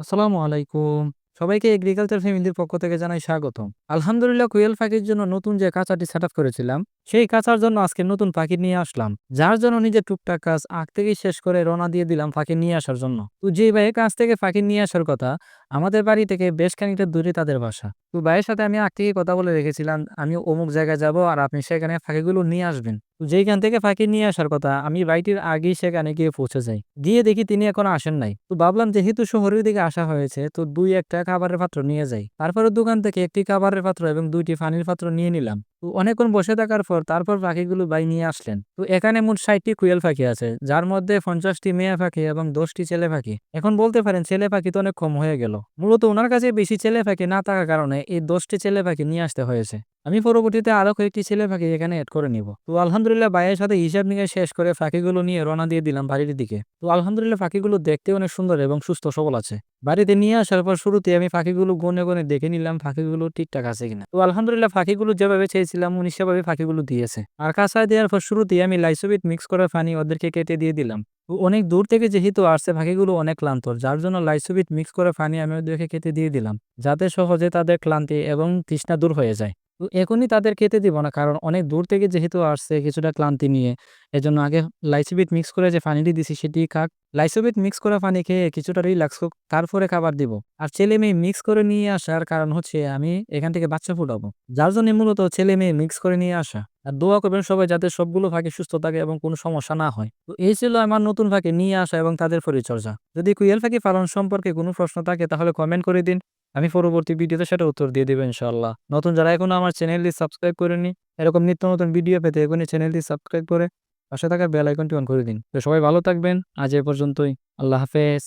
আসসালামু আলাইকুম। সবাইকে এগ্রিকালচার ফ্যামিলির পক্ষ থেকে জানাই স্বাগতম। আলহামদুলিল্লাহ, কুয়েল পাখির জন্য নতুন যে কাঁচাটি সেট করেছিলাম, সেই কাঁচার জন্য আজকে নতুন পাখি নিয়ে আসলাম। যার জন্য নিজের টুকটাক কাজ আগ থেকেই শেষ করে রওনা দিয়ে দিলাম পাখি নিয়ে আসার জন্য। তো যে ভাইয়ের কাছ থেকে পাখি নিয়ে আসার কথা, আমাদের বাড়ি থেকে বেশ খানিকটা দূরে তাদের বাসা। তো ভাইয়ের সাথে আমি আগ থেকে কথা বলে রেখেছিলাম, আমি অমুক জায়গায় যাব আর আপনি সেখানে ফাঁকিগুলো নিয়ে আসবেন। তো যেইখান থেকে ফাঁকি নিয়ে আসার কথা, আমি বাড়িটির আগেই সেখানে গিয়ে পৌঁছে যাই। গিয়ে দেখি তিনি এখন আসেন নাই। তো ভাবলাম যেহেতু শহরের দিকে আসা হয়েছে, তো দুই একটা খাবারের পাত্র নিয়ে যাই। তারপরে দোকান থেকে একটি খাবারের পাত্র এবং দুইটি পানির পাত্র নিয়ে নিলাম। তো অনেকক্ষণ বসে থাকার পর তারপর পাখিগুলো বাই নিয়ে আসলেন। তো এখানে মোট ষাটটি কুয়েল পাখি আছে, যার মধ্যে পঞ্চাশটি মেয়ে পাখি এবং দশটি ছেলে পাখি। এখন বলতে পারেন ছেলে পাখি তো অনেক কম হয়ে গেল। মূলত ওনার কাছে বেশি ছেলে পাখি না থাকার কারণে এই দশটি ছেলে পাখি নিয়ে আসতে হয়েছে। আমি পরবর্তীতে আরও কয়েকটি ছেলে পাখি এখানে অ্যাড করে নিব। তো আলহামদুলিল্লাহ ভাইয়ের সাথে হিসাব নিয়ে শেষ করে পাখিগুলো নিয়ে রওনা দিয়ে দিলাম বাড়ির দিকে। তো আলহামদুলিল্লাহ পাখিগুলো দেখতে অনেক সুন্দর এবং সুস্থ সবল আছে। বাড়িতে নিয়ে আসার পর শুরুতে আমি পাখিগুলো গনে গনে দেখে নিলাম পাখিগুলো ঠিকঠাক আছে কিনা। তো আলহামদুলিল্লাহ পাখিগুলো যেভাবে চেয়েছিলাম উনি সেভাবে পাখিগুলো দিয়েছে। আর কাঁচায় দেওয়ার পর শুরুতে আমি লাইসোবিট মিক্স করা পানি ওদেরকে কেটে দিয়ে দিলাম। অনেক দূর থেকে যেহেতু আসছে পাখিগুলো অনেক ক্লান্ত। যার জন্য লাইসোবিট মিক্স করে পানি আমি ওদেরকে খেতে দিয়ে দিলাম। যাতে সহজে তাদের ক্লান্তি এবং তৃষ্ণা দূর হয়ে যায়। তো এখনই তাদের খেতে দিব না। কারণ অনেক দূর থেকে যেহেতু আসছে কিছুটা ক্লান্তি নিয়ে, এজন্য আগে লাইসোবিট মিক্স করে যে পানিটি দিছি সেটি খাক। লাইসোবিট মিক্স করা পানি খেয়ে কিছুটা রিল্যাক্স হোক, তারপরে খাবার দিব। আর ছেলে মেয়ে মিক্স করে নিয়ে আসার কারণ হচ্ছে আমি এখান থেকে বাচ্চা ফুটাবো। যার জন্য মূলত ছেলে মেয়ে মিক্স করে নিয়ে আসা। আর দোয়া করবেন সবাই যাতে সবগুলো পাখি সুস্থ থাকে এবং কোনো সমস্যা না হয়। তো এই ছিল আমার নতুন পাখি নিয়ে আসা এবং তাদের পরিচর্যা। যদি কুয়েল পাখি পালন সম্পর্কে কোনো প্রশ্ন থাকে তাহলে কমেন্ট করে দিন। আমি পরবর্তী ভিডিওতে সেটা উত্তর দিয়ে দেবো ইনশাল্লাহ নতুন যারা এখনও আমার চ্যানেলটি সাবস্ক্রাইব করেনি এরকম নিত্য নতুন ভিডিও পেতে এখনই চ্যানেলটি সাবস্ক্রাইব করে পাশে থাকা বেল আইকনটি অন করে দিন। তো সবাই ভালো থাকবেন। আজ এ পর্যন্তই। আল্লাহ হাফেজ।